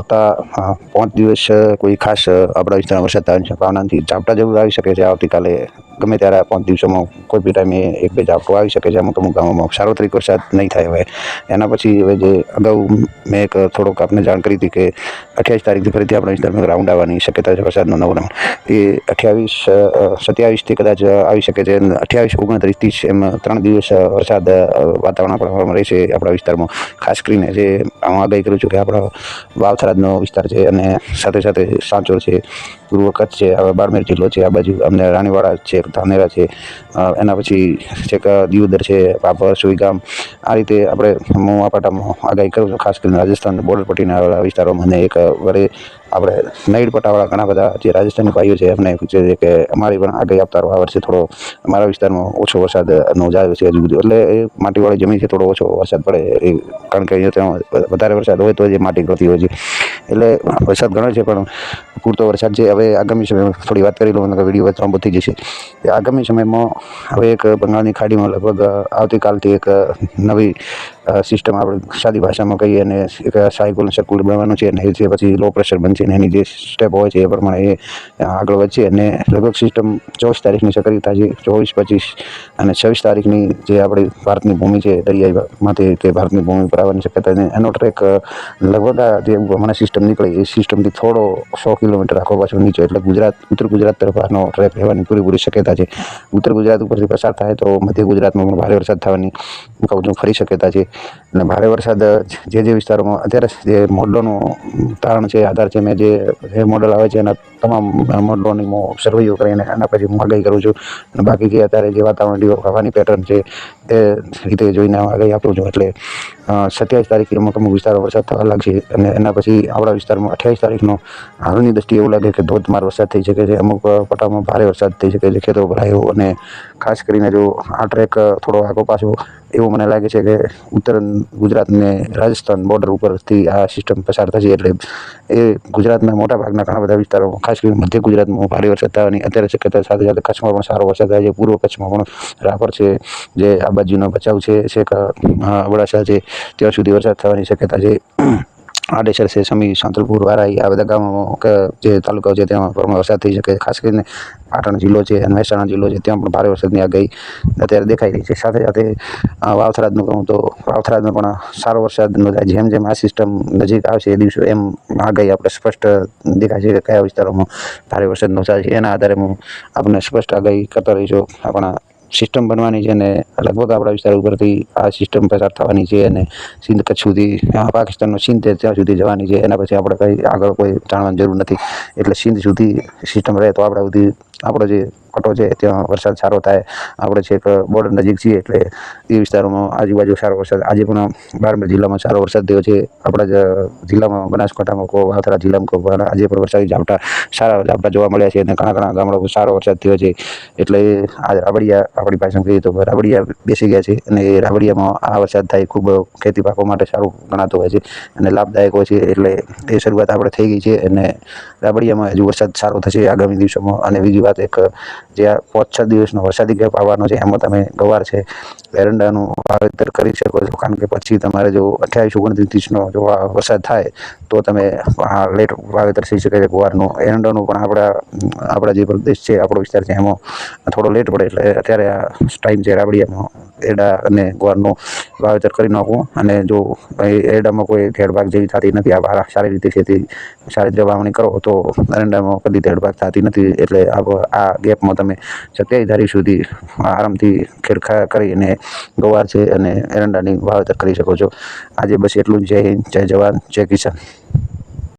આવતા પાંચ દિવસ કોઈ ખાસ આપણા વિસ્તારમાં વરસાદ થવાની સંભાવના ઝાપટા જરૂર આવી શકે છે આવતીકાલે. ગમે ત્યારે પાંચ દિવસોમાં કોઈ બી ટાઈમે એક બે ઝાપટું આવી શકે છે અમુક અમુક ગામોમાં સાર્વત્રિક વરસાદ નહીં થાય હવે એના પછી હવે જે અગાઉ મેં એક થોડોક આપને જાણ કરી હતી કે અઠ્યાવીસ તારીખથી ફરીથી આપણા વિસ્તારમાં રાઉન્ડ આવવાની શક્યતા છે વરસાદનો નવો રાઉન્ડ એ અઠ્યાવીસ સત્યાવીસથી કદાચ આવી શકે છે અઠ્યાવીસ ઓગણત્રીસથી જ એમ ત્રણ દિવસ વરસાદ વાતાવરણ આપણા રહેશે આપણા વિસ્તારમાં. ખાસ કરીને જે હું આગાહી કરું છું કે આપણા વાવથરાદનો વિસ્તાર છે અને સાથે સાથે સાંચોર છે પૂર્વ કચ્છ છે હવે બારમેર જિલ્લો છે, આ બાજુ અમને રાણીવાડા છે, ધાનેરા છે એના પછી છેક દિયોદર છે પાપર સુઈગામ, આ રીતે આપણે હું આ પાટામાં આગાહી કરું છું, ખાસ કરીને રાજસ્થાન બોર્ડર પટ્ટીના આવેલા વિસ્તારોમાં અને એક વરે આપણે નઈડ પટ્ટાવાળા ઘણા બધા જે રાજસ્થાની ભાઈઓ છે, એમને પૂછે છે કે અમારી પણ આગળ આપતા આ વર્ષે થોડો અમારા વિસ્તારમાં ઓછો વરસાદનો જાય છે હજુ બધું એટલે એ માટીવાળી જમીન છે, થોડો ઓછો વરસાદ પડે એ, કારણ કે અહીંયા ત્યાં વધારે વરસાદ હોય તો જે માટી કરતી હોય છે. એટલે વરસાદ ઘણો છે, પણ પૂરતો વરસાદ છે. હવે આગામી સમયમાં થોડી વાત કરી લઉં વીડિયો લાંબો થઈ જશે. આગામી સમયમાં હવે એક બંગાળની ખાડીમાં લગભગ આવતીકાલથી એક નવી સિસ્ટમ આપણે સાદી ભાષામાં કહીએ અને એક સાયકલ સર્કુલ બનવાનું છે અને એ પછી લો પ્રેશર બનશે અને એની જે સ્ટેપ હોય છે એ પ્રમાણે એ આગળ વધશે અને લગભગ સિસ્ટમ ચોવીસ તારીખની સક્રિય છે. ચોવીસ, પચીસ અને છવ્વીસ તારીખની જે આપણી ભારતની ભૂમિ છે દરિયાઈમાંથી તે ભારતની ભૂમિ પર આવવાની શક્યતા છે. એનો ટ્રેક લગભગ આ જે હમણાં સિસ્ટમ નીકળી, એ સિસ્ટમથી થોડો સો કિલોમીટર આખો પાછો નીચે. એટલે ગુજરાત, ઉત્તર ગુજરાત તરફ આનો ટ્રેક રહેવાની પૂરેપૂરી શક્યતા છે. ઉત્તર ગુજરાત ઉપરથી પસાર થાય તો મધ્ય ગુજરાતમાં પણ ભારે વરસાદ થવાની હું કહું છું, ફરી શક્યતા છે. અને ભારે વરસાદ જે જે વિસ્તારોમાં, અત્યારે જે મોડલોનું તારણ છે, આધાર છે, મેં જે મોડલ આવે છે, એના તમામ મોડલોની હું સર્વેઓ કરીને એના પછી હું આગાહી કરું છું. અને બાકી જે અત્યારે જે વાતાવરણ હવાની પેટર્ન છે એ રીતે જોઈને આગળ આપું છું એટલે સત્યાવીસ તારીખે અમુક અમુક વિસ્તારો વરસાદ થવા લાગશે અને એના પછી આપણા વિસ્તારમાં અઠ્યાવીસ તારીખનો હાલની દ્રષ્ટિએ એવું લાગે કે ધોધમાર વરસાદ થઈ શકે છે. અમુક પટ્ટામાં ભારે વરસાદ થઈ શકે છે, ખેતરો ભરાયો અને ખાસ કરીને જો આ ટ્રેક થોડો આગો પાછો, એવું મને લાગે છે કે ઉત્તર ગુજરાત ને રાજસ્થાન બોર્ડર ઉપરથી આ સિસ્ટમ પસાર થશે એટલે એ ગુજરાતના મોટા ભાગના ઘણા બધા વિસ્તારોમાં ખાસ કરીને મધ્ય ગુજરાતમાં ભારે વરસાદ થવાની અત્યારે શક્યતા સાથે સાથે કચ્છમાં પણ સારો વરસાદ થાય છે. પૂર્વ કચ્છમાં પણ રાપર છે, જે આ બાજુનો બચાવ છે છેક અબડાસા છે, ત્યાં સુધી વરસાદ થવાની શક્યતા છે. આડેસર છે, સમી, સાંતલપુર વારાઈ આ બધા ગામોમાં કે જે તાલુકાઓ છે, તેમાં પણ વરસાદ થઈ શકે. ખાસ કરીને પાટણ જિલ્લો છે અને મહેસાણા જિલ્લો છે, ત્યાં પણ ભારે વરસાદની આગાહી અત્યારે દેખાઈ રહી છે. સાથે સાથે વાવથરાજનું કહું તો વાવથરાજનો પણ સારો વરસાદ નોંધાય જેમ જેમ આ સિસ્ટમ નજીક આવશે એ દિવસો એમ આગાહી આપણે સ્પષ્ટ દેખાય છે કે કયા વિસ્તારોમાં ભારે વરસાદ નોંધાય છે. એના આધારે હું આપણને સ્પષ્ટ આગાહી કરતા રહીશું. આપણા સિસ્ટમ બનવાની છે અને લગભગ આપણા વિસ્તાર ઉપરથી આ સિસ્ટમ પસાર થવાની છે અને સિંધ કચ્છ સુધી પાકિસ્તાનનો સિંધ ત્યાં સુધી જવાની છે. એના પછી આપણે કંઈ આગળ કોઈ જાણવાની જરૂર નથી. એટલે સિંધ સુધી સિસ્ટમ રહે તો આપણા સુધી આપણો જે પટ્ટો છે, ત્યાં વરસાદ સારો થાય. આપણે છેક બોર્ડર નજીક છીએ એટલે એ વિસ્તારોમાં આજુબાજુ સારો વરસાદ. આજે પણ બારમેર જિલ્લામાં સારો વરસાદ થયો છે. આપણા જિલ્લામાં બનાસકાંઠામાં કહો, વાવથરા જિલ્લામાં કહો આજે પણ વરસાદી ઝાપટા, સારા ઝાપટા જોવા મળ્યા છે અને ઘણા ઘણા ગામડામાં સારો વરસાદ થયો છે. એટલે આ રાબડિયા આપણી પાસે કહીએ તો રાબડિયા બેસી ગયા છે અને રાબડિયામાં આ વરસાદ થાય ખૂબ ખેતી પાકો માટે સારું ગણાતો હોય છે અને લાભદાયક હોય છે. એટલે એ શરૂઆત આપણે થઈ ગઈ છે અને રાબડિયામાં હજુ વરસાદ સારો થશે આગામી દિવસોમાં. અને બીજી વાત એક જે આ પાંચ છ દિવસનો વરસાદી ગેપ આવવાનો છે એમાં તમે ગવાર છે એરંડાનું વાવેતર કરી શકો છો. કારણ કે પછી તમારે જો અઠ્યાવીસ ઓગણત્રીસ ત્રીસનો જો વરસાદ થાય, તો તમે લેટ વાવેતર થઈ શકે છે ગુવારનું. એરંડાનું પણ આપણા આપણા જે પ્રદેશ છે, આપણો વિસ્તાર છે, એમાં થોડો લેટ પડે એટલે અત્યારે આ ટાઈમ છે રાબડિયામાં એરડા અને ગુવારનું વાવેતર કરી નાખવું. અને જો એરડામાં કોઈ ઘેડભાગ જેવી થતી નથી, આ સારી રીતે ખેતી સારી રીતે વાવણી કરો, તો એરંડામાં કદી ઘેડભાગ થતી નથી. એટલે આ આ ગેપમાં તમે સત્યાવીસ તારીખ સુધી આરામથી ખેડખા કરી અને ગવાર છે અને એરંડાની વાવેતર કરી શકો છો. આજે બસ એટલું જય હિન્દ, જય જવાન, જય કિસાન.